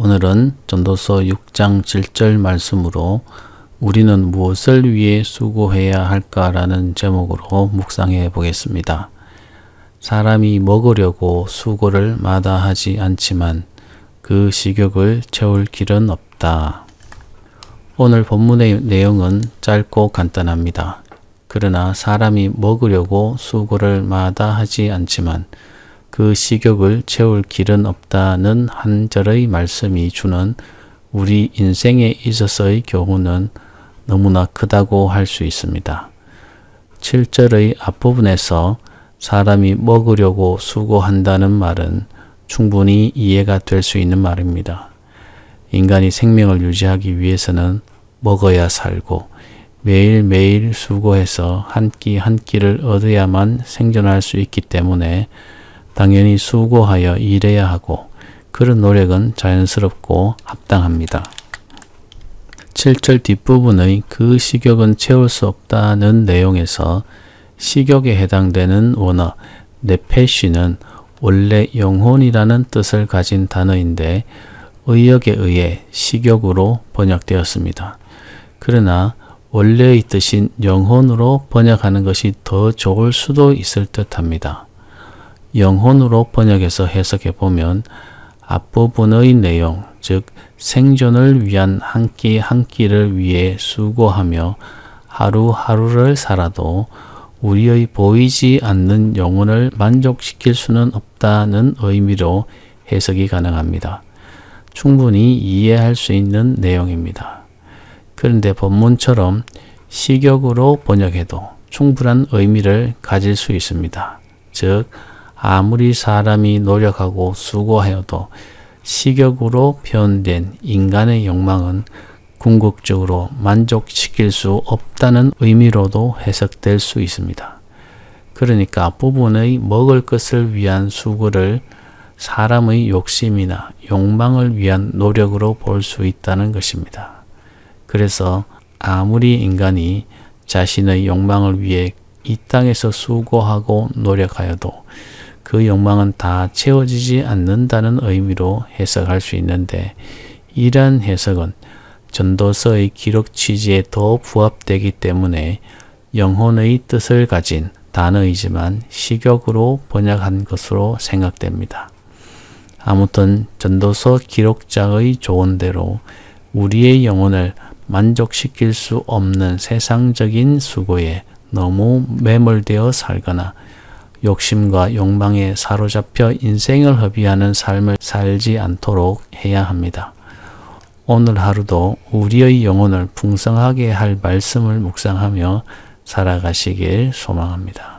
오늘은 전도서 6장 7절 말씀으로 우리는 무엇을 위해 수고해야 할까라는 제목으로 묵상해 보겠습니다. 사람이 먹으려고 수고를 마다하지 않지만 그 식욕을 채울 길은 없다. 오늘 본문의 내용은 짧고 간단합니다. 그러나 사람이 먹으려고 수고를 마다하지 않지만 그 식욕을 채울 길은 없다는 한 절의 말씀이 주는 우리 인생에 있어서의 교훈은 너무나 크다고 할 수 있습니다. 7절의 앞부분에서 사람이 먹으려고 수고한다는 말은 충분히 이해가 될 수 있는 말입니다. 인간이 생명을 유지하기 위해서는 먹어야 살고 매일매일 수고해서 한 끼 한 끼를 얻어야만 생존할 수 있기 때문에 당연히 수고하여 일해야 하고 그런 노력은 자연스럽고 합당합니다. 7절 뒷부분의 그 식욕은 채울 수 없다는 내용에서 식욕에 해당되는 원어 네페시는 원래 영혼이라는 뜻을 가진 단어인데 의역에 의해 식욕으로 번역되었습니다. 그러나 원래의 뜻인 영혼으로 번역하는 것이 더 좋을 수도 있을 듯합니다. 영혼으로 번역해서 해석해 보면 앞부분의 내용, 즉 생존을 위한 한끼한 끼를 위해 수고하며 하루하루를 살아도 우리의 보이지 않는 영혼을 만족시킬 수는 없다는 의미로 해석이 가능합니다. 충분히 이해할 수 있는 내용입니다. 그런데 본문처럼 식욕으로 번역해도 충분한 의미를 가질 수 있습니다. 즉, 아무리 사람이 노력하고 수고하여도 식욕으로 표현된 인간의 욕망은 궁극적으로 만족시킬 수 없다는 의미로도 해석될 수 있습니다. 그러니까 앞부분의 먹을 것을 위한 수고를 사람의 욕심이나 욕망을 위한 노력으로 볼 수 있다는 것입니다. 그래서 아무리 인간이 자신의 욕망을 위해 이 땅에서 수고하고 노력하여도 그 욕망은 다 채워지지 않는다는 의미로 해석할 수 있는데 이러한 해석은 전도서의 기록 취지에 더 부합되기 때문에 영혼의 뜻을 가진 단어이지만 식욕으로 번역한 것으로 생각됩니다. 아무튼 전도서 기록자의 조언대로 우리의 영혼을 만족시킬 수 없는 세상적인 수고에 너무 매몰되어 살거나 욕심과 욕망에 사로잡혀 인생을 허비하는 삶을 살지 않도록 해야 합니다. 오늘 하루도 우리의 영혼을 풍성하게 할 말씀을 묵상하며 살아가시길 소망합니다.